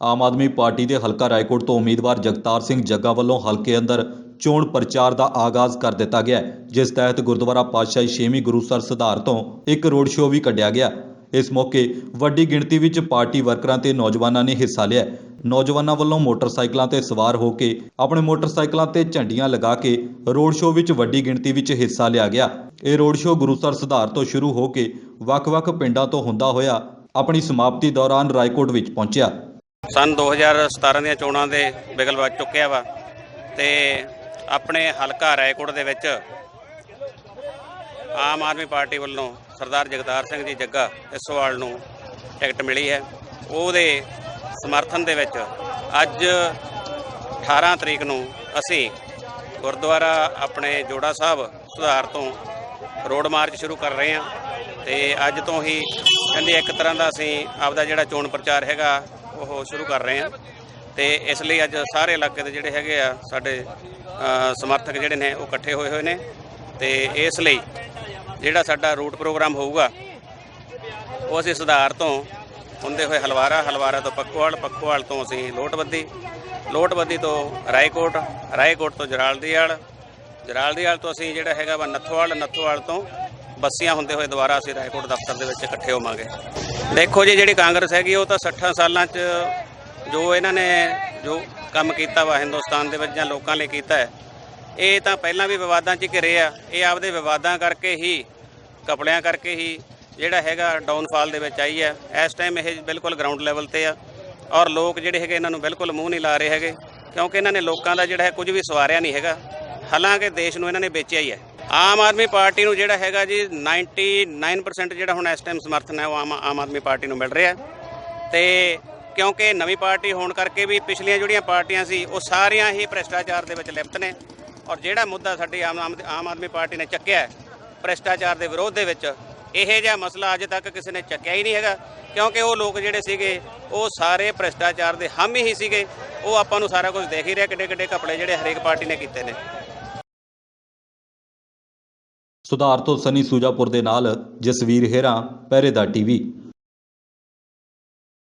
Aam Aadmi party ਦੇ ਹਲਕਾ ਰਾਏਕੋਟ ਤੋਂ ਉਮੀਦਵਾਰ ਜਗਤਾਰ ਸਿੰਘ ਜੱਗਾ ਵੱਲੋਂ ਹਲਕੇ ਅੰਦਰ ਚੋਣ ਪ੍ਰਚਾਰ ਦਾ ਆਗਾਜ਼ ਕਰ ਦਿੱਤਾ ਗਿਆ ਜਿਸ ਤਹਿਤ ਗੁਰਦੁਆਰਾ ਪਾਤਸ਼ਾਹੀ ਛੇਵੀਂ ਗੁਰੂਸਰ ਸੁਧਾਰ ਤੋਂ ਇੱਕ ਰੋਡ ਸ਼ੋਅ ਵੀ ਕੱਢਿਆ ਗਿਆ ਇਸ ਮੌਕੇ ਵੱਡੀ ਗਿਣਤੀ ਵਿੱਚ ਪਾਰਟੀ ਵਰਕਰਾਂ ਤੇ ਨੌਜਵਾਨਾਂ ਨੇ ਹਿੱਸਾ ਲਿਆ ਨੌਜਵਾਨਾਂ ਵੱਲੋਂ ਮੋਟਰਸਾਈਕਲਾਂ ਤੇ ਸਵਾਰ ਹੋ ਕੇ ਆਪਣੇ ਮੋਟਰਸਾਈਕਲਾਂ ਤੇ ਝੰਡੀਆਂ ਲਗਾ ਕੇ ਰੋਡ ਸ਼ੋਅ ਵਿੱਚ ਵੱਡੀ ਗਿਣਤੀ ਵਿੱਚ ਹਿੱਸਾ ਲਿਆ ਗਿਆ ਇਹ ਰੋਡ ਸ਼ੋਅ ਗੁਰੂਸਰ ਸੁਧਾਰ ਤੋਂ ਸ਼ੁਰੂ ਹੋ ਕੇ ਵੱਖ-ਵੱਖ ਪਿੰਡਾਂ ਤੋਂ ਹੁੰਦਾ ਹੋਇਆ ਆਪਣੀ ਸਮਾਪਤੀ ਦੌਰਾਨ ਰਾਏਕੋਟ ਵਿੱਚ ਪਹੁੰਚਿਆ। ਸਨ 2017 ਦੀਆਂ ਚੋਣਾਂ ਦੇ ਬਿਗਲ ਵੱਜ ਚੁੱਕਿਆ ਵਾ ਤੇ ਆਪਣੇ ਹਲਕਾ ਰਾਏਕੋਟ ਦੇ ਵਿੱਚ ਆਮ ਆਦਮੀ ਪਾਰਟੀ ਵੱਲੋਂ ਸਰਦਾਰ ਜਗਤਾਰ ਸਿੰਘ ਜੀ ਜੱਗਾ ਇਸਵਾਲ ਨੂੰ ਟਿਕਟ ਮਿਲੀ ਹੈ। ਉਹਦੇ ਸਮਰਥਨ ਦੇ ਵਿੱਚ ਅੱਜ 18 ਤਰੀਕ ਨੂੰ ਅਸੀਂ ਗੁਰਦੁਆਰਾ ਆਪਣੇ ਜੋੜਾ ਸਾਹਿਬ ਸੁਧਾਰ ਤੋਂ ਰੋਡ ਮਾਰਚ ਸ਼ੁਰੂ ਕਰ ਰਹੇ ਹਾਂ ਤੇ ਅੱਜ ਤੋਂ ਹੀ ਕਹਿੰਦੇ ਇੱਕ ਤਰ੍ਹਾਂ ਦਾ ਅਸੀਂ ਆਪਦਾ ਜਿਹੜਾ ਚੋਣ ਪ੍ਰਚਾਰ ਹੈਗਾ ਉਹ ਸ਼ੁਰੂ ਕਰ ਰਹੇ ਹਾਂ ਤੇ ਇਸ ਲਈ ਅੱਜ ਸਾਰੇ ਇਲਾਕੇ ਦੇ ਜਿਹੜੇ ਹੈਗੇ ਆ, ਸਾਡੇ ਸਮਰਥਕ ਜਿਹੜੇ ਨੇ, ਉਹ ਇਕੱਠੇ ਹੋਏ ਹੋਏ ਨੇ। ਤੇ ਇਸ ਲਈ ਜਿਹੜਾ ਸਾਡਾ ਰੂਟ ਪ੍ਰੋਗਰਾਮ ਹੋਊਗਾ, ਉਹ ਅਸੀਂ ਸੁਧਾਰ ਤੋਂ ਹੁੰਦੇ ਹੋਏ ਹਲਵਾਰਾ ਹਲਵਾਰਾ ਤੋਂ ਪੱਕੋਵਾਲ ਪੱਕੋਵਾਲ ਤੋਂ ਅਸੀਂ ਲੋਟਬੱਦੀ ਲੋਟਬੱਦੀ ਤੋਂ ਰਾਏਕੋਟ ਰਾਏਕੋਟ ਤੋਂ ਜਰਾਲਦੀਵਾਲ ਜਰਾਲਦੀਵਾਲ ਤੋਂ ਅਸੀਂ ਜਿਹੜਾ ਹੈਗਾ ਵਾ ਨੱਥੋਵਾਲ ਨੱਥੋਵਾਲ ਤੋਂ ਬੱਸੀਆਂ ਹੁੰਦੇ ਹੋਏ ਦੁਬਾਰਾ ਅਸੀਂ ਰਾਏਕੋਟ ਦਫ਼ਤਰ ਦੇ ਵਿੱਚ ਇਕੱਠੇ ਹੋਵਾਂਗੇ। ਦੇਖੋ ਜੀ, ਜਿਹੜੀ ਕਾਂਗਰਸ ਹੈਗੀ, ਉਹ ਤਾਂ 60 ਸਾਲਾਂ 'ਚ ਜੋ ਇਹਨਾਂ ਨੇ ਜੋ ਕੰਮ ਕੀਤਾ ਵਾ ਹਿੰਦੁਸਤਾਨ ਦੇ ਵਿੱਚ ਜਾਂ ਲੋਕਾਂ ਲਈ ਕੀਤਾ ਹੈ, ਇਹ ਤਾਂ ਪਹਿਲਾਂ ਵੀ ਵਿਵਾਦਾਂ 'ਚ ਘਿਰੇ ਆ। ਇਹ ਆਪਦੇ ਵਿਵਾਦਾਂ ਕਰਕੇ ਹੀ ਕਪੜਿਆਂ ਕਰਕੇ ਹੀ ਜਿਹੜਾ ਹੈਗਾ ਡਾਊਨਫਾਲ ਦੇ ਵਿੱਚ ਆਈ ਹੈ। ਇਸ ਟਾਈਮ ਇਹ ਬਿਲਕੁਲ ਗਰਾਊਂਡ ਲੈਵਲ ਤੇ ਆ ਔਰ ਲੋਕ ਜਿਹੜੇ ਹੈਗੇ, ਇਹਨਾਂ ਨੂੰ ਬਿਲਕੁਲ ਮੂੰਹ ਨਹੀਂ ਲਾ ਰਹੇ ਹੈਗੇ, ਕਿਉਂਕਿ ਇਹਨਾਂ ਨੇ ਲੋਕਾਂ ਦਾ ਜਿਹੜਾ ਹੈ ਕੁਝ ਵੀ ਸਵਾਰਿਆ ਨਹੀਂ ਹੈਗਾ। ਹਾਲਾਂਕਿ ਦੇਸ਼ ਨੂੰ ਇਹਨਾਂ ਨੇ ਵੇਚਿਆ ਹੀ ਹੈ। ਆਮ ਆਦਮੀ ਪਾਰਟੀ ਨੂੰ ਜਿਹੜਾ ਹੈਗਾ ਜੀ 99% ਜਿਹੜਾ ਹੁਣ ਇਸ ਟਾਈਮ ਸਮਰਥਨ ਹੈ, ਉਹ ਆਮ ਆਮ ਆਦਮੀ ਪਾਰਟੀ ਨੂੰ ਮਿਲ ਰਿਹਾ ਹੈ। ਤੇ ਕਿਉਂਕਿ ਨਵੀਂ ਪਾਰਟੀ ਹੋਣ ਕਰਕੇ ਵੀ ਪਿਛਲੀਆਂ ਜਿਹੜੀਆਂ ਪਾਰਟੀਆਂ ਸੀ, ਉਹ ਸਾਰੀਆਂ ਹੀ ਭ੍ਰਿਸ਼ਟਾਚਾਰ ਦੇ ਵਿੱਚ ਲਿਪਤ ਨੇ। ਔਰ ਜਿਹੜਾ ਮੁੱਦਾ ਸਾਡੀ ਆਮ ਆਮ ਆਮ ਆਦਮੀ ਪਾਰਟੀ ਨੇ ਚੱਕਿਆ ਭ੍ਰਿਸ਼ਟਾਚਾਰ ਦੇ ਵਿਰੋਧ ਦੇ ਵਿੱਚ, ਇਹ ਜਿਹਾ ਮਸਲਾ ਅਜੇ ਤੱਕ ਕਿਸੇ ਨੇ ਚੱਕਿਆ ਹੀ ਨਹੀਂ ਹੈਗਾ। ਕਿਉਂਕਿ ਉਹ ਲੋਕ ਜਿਹੜੇ ਸੀਗੇ, ਉਹ ਸਾਰੇ ਭ੍ਰਿਸ਼ਟਾਚਾਰ ਦੇ ਹਾਮੀ ਹੀ ਸੀਗੇ। ਉਹ ਆਪਾਂ ਨੂੰ ਸਾਰਾ ਕੁਝ ਦੇਖ ਹੀ ਰਿਹਾ ਕਿੱਡੇ ਕਿੱਡੇ ਕਪੜੇ ਜਿਹੜੇ ਹਰੇਕ ਪਾਰਟੀ ਨੇ ਕੀਤੇ ਨੇ। ਸੁਧਾਰ ਤੋਂ ਸਨੀ ਸੂਜਾਪੁਰ ਦੇ ਨਾਲ ਜਸਵੀਰ ਹੇਰਾ ਪਹਿਰੇਦਾਰ ਟੀਵੀ।